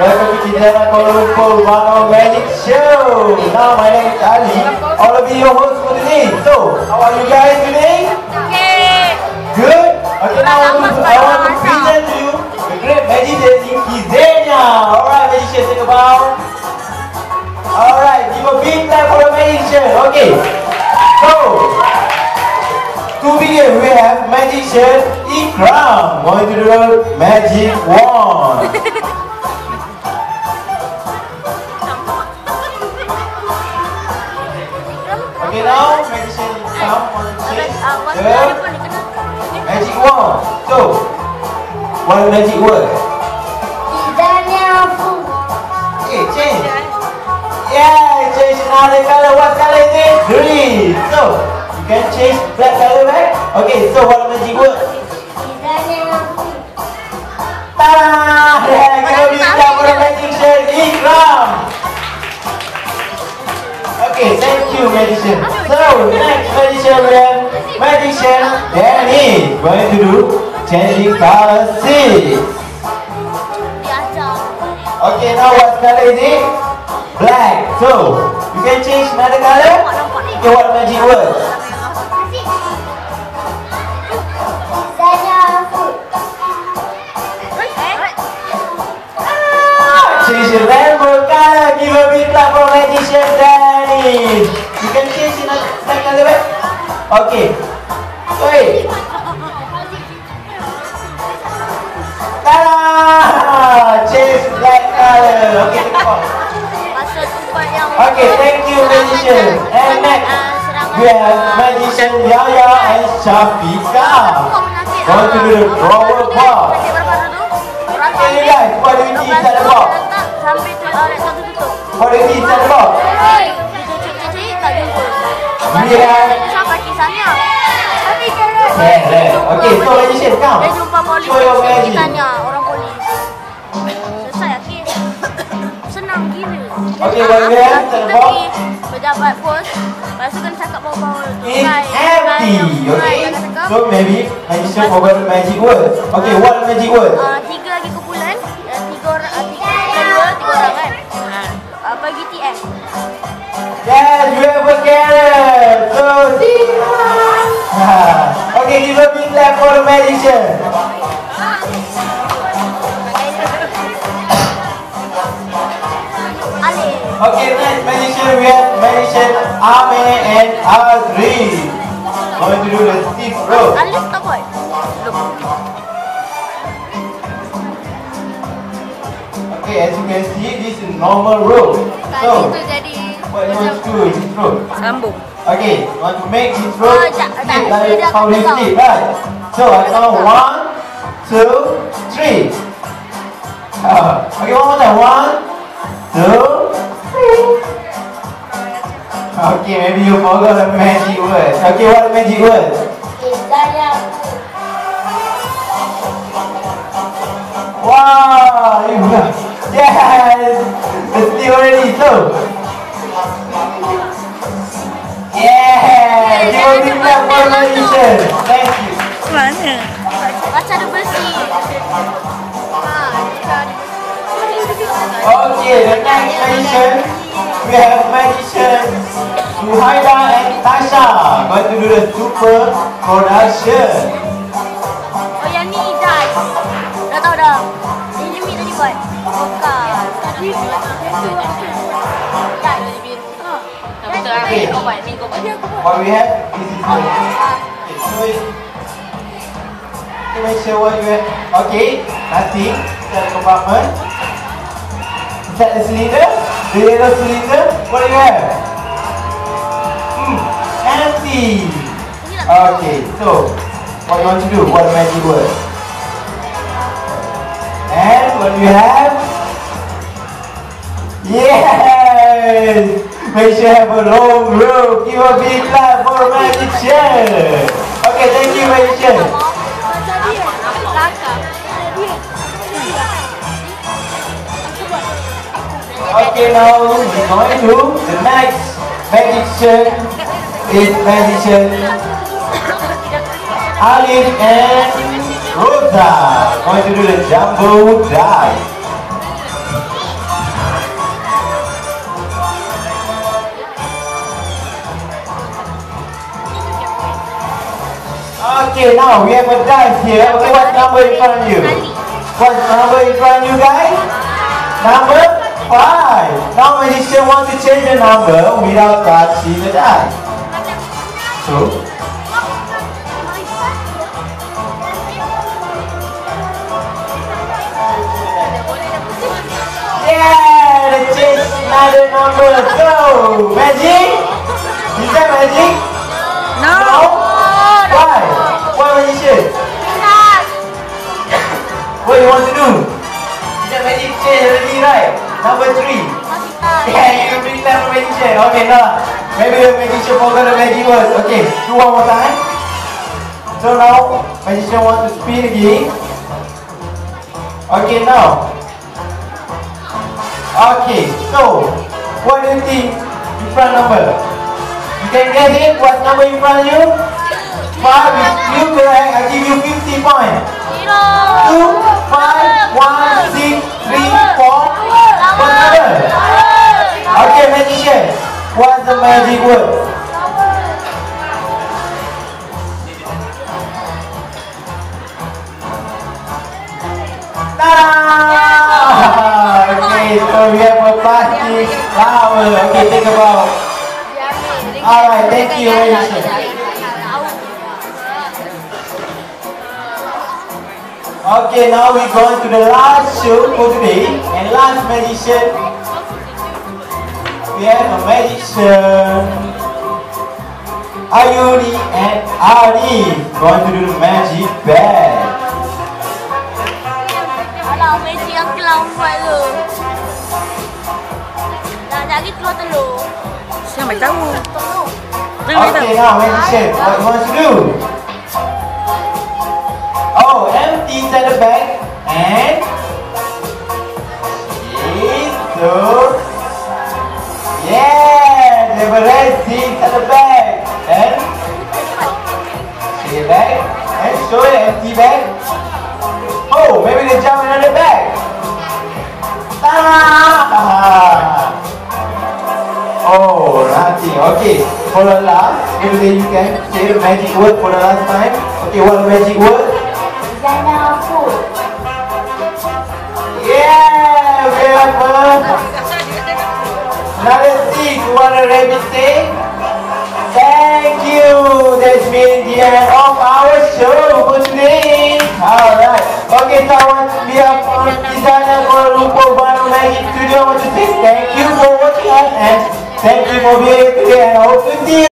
Welcome to Kuala Lumpur Wano Magic Show. Now my name is Ali. All of you your host for today. So, how are you guys today? Okay. Good. Okay, now I want to, I want to present to you the great magician in Kizenia. Alright, magician, take a bow. Alright, give a big clap for the magician. Okay. So, to begin, we have magician Ikram going to do the magic wand. magician Ikram on the chase the magic wand. So, what magic word? Okay, change. Yeah, change another color. What color is it? Green. So, you can change black color back. Okay, so what magic word? Ta-da! Yeah, give a big clap for the magician Ikram. Okay, thank you, magician. So, next we have magician Danny going to do changing six. Okay, now what color is it? Black. So, you can change another color. Okay, what magic word? Change the rainbow color. Give a big clap for magician Danny. Okay. Wait. Ta-da! Change black color. Okay, take off. Okay, thank you, magician. And next, we have magician Yaya and Shafika. Going to do the drawer box. Okay, you guys, what do you see inside the box? Sampai tu awak satu tutup. What do you see inside the box? Cucuk-cucuk yeah. Okay, so magician, come. dia jumpa polis, Show your dia magic. tanya orang polis. Selesai kes. Senang gila. Okay, inside the box? Pejabat pos. Lepas tu kena cakap bawah-bawah. It's empty. Okay, so maybe magician forgot the magic word. Okay, what magic word? Uh, tiga lagi for the magician. Alif Okay, next magician we have magician Ame and Adri. Going to do the stiff rope. Alif tak buat Okay, as you can see, this is normal rope. So, tu jadi what you want to do with this rope? sambung Okay, you want to make this rope Oh, tak, tak. like how you tak. right? So, I count one, two, three. Uh, okay, one more time. One, two, three. Okay, maybe you forgot the magic word. Okay, what the magic word? Wow! You yes! It's still already so. Yeah! Give a big clap for. Thank you. Mana? macam ada bersih. Okay, the next magician we have magician Suhaida and Tasha. Going to do the super production. oh yang ni dah dah tahu dah. Ini mi tadi buat bukan. Tadi betul ah Okay. kau buat ni kau buat What we have this is the okay, so it, make sure what you have. Okay, nothing. Set the compartment. Set the cylinder. The yellow you have? Hmm, empty. Okay, so what you want to do? What magic word? And what do you have? Yes! Make sure you have a long rope. Give a big clap for magician. Okay, thank you, magician. Okay, now we are going to the next magician. Is magician Alif and Rosa going to do the jumbo dive. Okay, now we have a dance here. Okay, what number in front of you? What number in front of you guys? Number five. Now magician want to change the number without touching the dice. So, yeah, they change another number. Go, magic. Is that magic? No. No. Why? Why magician? What you want to do? Is that magic change already, right? Number three. Yeah, you bring the magician. Okay, now maybe the magician forgot the magic word. Okay, do one more time. So now magician want to spin again. Okay, now. Okay, so what do you think in front number? You can get it? What number in front of you? Five. You correct, I give you 50 points. Two, five, one, six, three, number? Okay, magician. What's the magic word? Ta-da! Okay, so we have a plastic flower. Okay, think about. Alright, thank you, magician. Okay, now we're going to the last show for today and last magician. We have a magician. Ayuri and Ari going to do the magic bag. Alah, magic yang kelambat tu. Dah lagi keluar telur. Siapa bagi tahu? Telur. Okay, now magician, what you want to do? Oh, Empty inside the bag and itu. Yeah, they were ready inside the bag and the bag and show the empty bag. Oh, maybe they jump in the bag. Ta-da! Oh, nothing. Okay, for the last, maybe you can say the magic word for the last time. Okay, what magic word? Zana food. Yeah, very good. Another six, what a rabbit say? Thank you. That's been the end of our show for today. Alright. Okay, so I want to be a designer for Lupo Bano Magic Studio. I want to say thank you for watching and thank you for being here today and I hope to see you